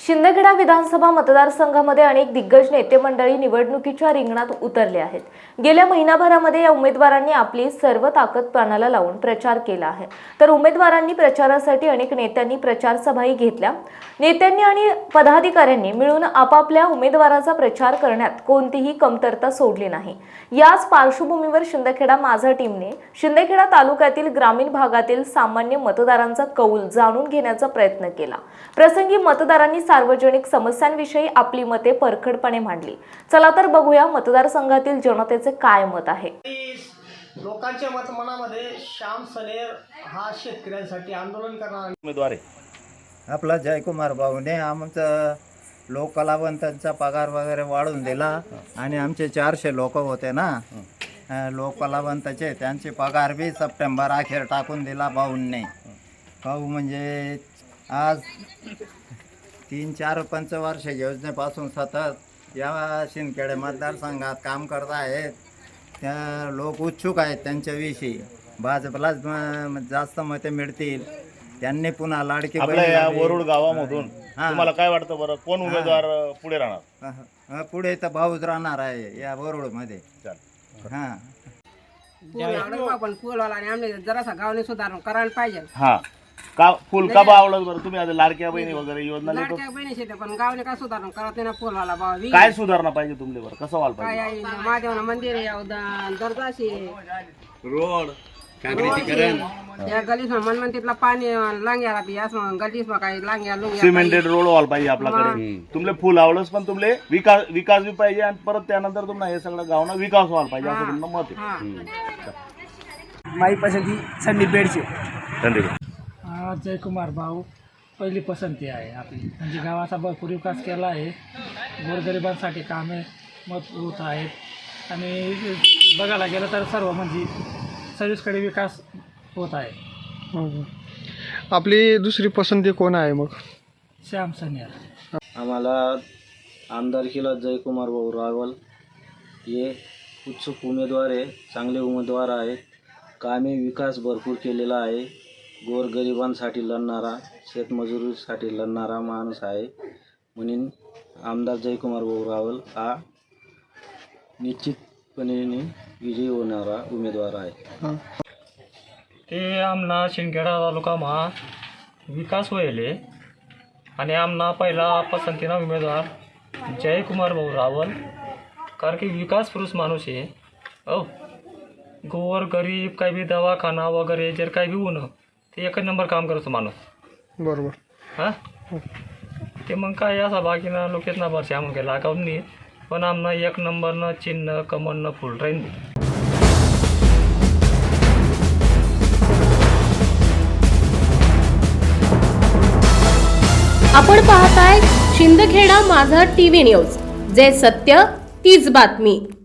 शिंदखेडा विधानसभा मतदारसंघामध्ये अनेक दिग्गज नेते मंडळी निवडणुकीच्या रिंगणात उतरले आहेत. गेल्या महिनाभरामध्ये या उमेदवारांनी आपली सर्व ताकद प्राणाला लावून प्रचार केला आहे. तर उमेदवारांनी प्रचारासाठी अनेक नेत्यांनी प्रचार सभाही घेतल्या. नेत्यांनी आणि पदाधिकाऱ्यांनी मिळून आपापल्या उमेदवाराचा प्रचार करण्यात कोणतीही कमतरता सोडली नाही. याच पार्श्वभूमीवर शिंदखेडा माझा टीमने शिंदखेडा तालुक्यातील ग्रामीण भागातील सामान्य मतदारांचा कौल जाणून घेण्याचा प्रयत्न केला. प्रसंगी मतदारांनी सार्वजनिक समस्यांविषयी आपली मते परखडपणे मांडली. चला तर बघूया मतदारसंघातील जनतेचे काय मत आहे. लोकांच्या मत मनामध्ये श्याम सनेर हा शेतकऱ्यांसाठी आंदोलन करणारा उमेदवार आहे. आपला जयकुमार भाऊने आमचं लोककलावंतांचा पगार वगैरे वाढवून दिला आणि आमचे चारशे लोक होते ना अं, लोककलावंताचे त्यांचे पगार बी सप्टेंबर अखेर टाकून दिला भाऊंनी. भाऊ म्हणजे आज तीन चार पंचवर्ष योजनेपासून सतत या शिंदखेडे मतदारसंघात काम करत आहेत. त्या लोक उत्सुक आहेत त्यांच्याविषयी. भाजपलाच म- जास्त मते मिळतील. त्यांनी पुन्हा लाडकी या वरुड गावामधून हा. तुम्हाला काय वाटतं बरं? कोण उमेदवार पुढे राहणार? पुढे तर भाऊच राहणार आहे या वरुडमध्ये. चाल हां. पूल पण पूलवाला आणि आमने जरासा गावने सुधारणा करायला पाहिजे. हा. का फुल का आवडत बरं? तुम्ही आता लाडक्या बहिणी वगैरे योजना लाडक्या पण गावने काय सुधारणा करत नाही ना पूलवाला बाबा वी- काय सुधारणा पाहिजे तुमले बरं? कसं व्हायला काय पाहिजे? आहे महादेवाना मंदिर आहे रोड. या गलीस मनमन तिथला पाणी लांग्याला बी असं गलीस काही लांग्या लुंग्या सिमेंटेड रोड व्हायला पाहिजे आपल्याकडे. तुमले फुल आवडच पण तुमले विकास विकास बी पाहिजे आणि परत त्यानंतर तुम्हाला हे सगळं गावना विकास व्हायला पाहिजे असं तुमचं मत आहे. हा. माई पसंती संदीप बेडचे. धन्यवाद हा जयकुमार भाऊ पहिली पसंती आहे आपली. म्हणजे गावाचा भरपूर विकास केला आहे. गोरगरिबांसाठी कामे मत होत आहेत. आणि बघायला गेलं तर सर्व म्हणजे सर्विसकडे विकास होत आहे. आपली दुसरी पसंती कोण आहे मग? श्याम सन्यार आम्हाला आमदारकीला जयकुमार भाऊ रावल. हे उत्सुक उमेदवार आहे चांगले उमेदवार आहेत. कामे विकास भरपूर केलेला आहे. गोरगरिबांसाठी लढणारा शेतमजुरीसाठी लढणारा माणूस आहे म्हणून आमदार जयकुमार भाऊ रावल हा निश्चितपणे विजयी होणारा उमेदवार आहे. ते आमना शिंदखेडा तालुकामा विकास होईल आणि आमना पहिला पसंतीना उमेदवार जयकुमार भाऊ रावल कारण की विकास पुरुष माणूस आहे. हो गोवर गरीब काही बी दवाखाना वगैरे जर काही बी होणं ते एकच नंबर काम करतो माणूस. बरोबर. हां? ते मग काय असा बाकीना लोकेत ना बरसे आम्हाला काही लागावून नाही. पण आमना एक नंबरनं चिन्ह कमलनं फुल राहीन. आपण पाहताय शिंदखेडा माझा टीव्ही न्यूज. जे सत्य तीच बातमी.